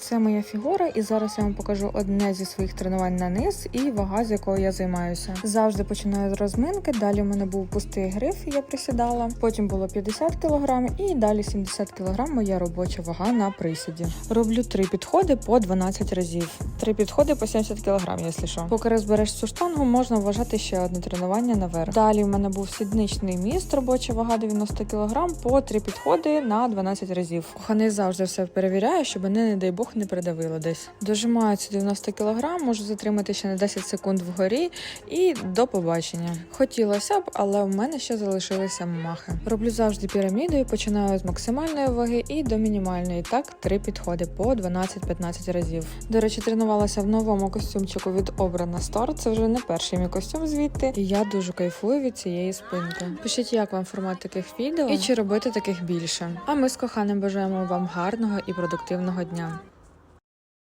Це моя фігура, і зараз я вам покажу одне зі своїх тренувань на низ і вага, з якою я займаюся. Завжди починаю з розминки. Далі в мене був пустий гриф, я присідала. Потім було 50 кг і далі 70 кг моя робоча вага на присіді. Роблю три підходи по 12 разів. Три підходи по 70 кг, якщо що. Поки розбереш цю штангу, можна вважати ще одне тренування наверх. Далі в мене був сідничний міст, робоча вага 90 кг по три підходи на 12 разів. Коханий завжди все перевіряє, щоб мене, не дай Бог, не придавило десь. Дожимаю ці 90 кг, можу затримати ще на 10 секунд вгорі і до побачення. Хотілося б, але в мене ще залишилися махи. Роблю завжди піраміду і починаю з максимальної ваги і до мінімальної. Так, три підходи по 12-15 разів. До речі, тренувалася в новому костюмчику від Обрана Store. Це вже не перший мій костюм звідти, і я дуже кайфую від цієї спинки. Пишіть, як вам формат таких відео і чи робити таких більше. А ми з коханим бажаємо вам гарного і продуктивного дня.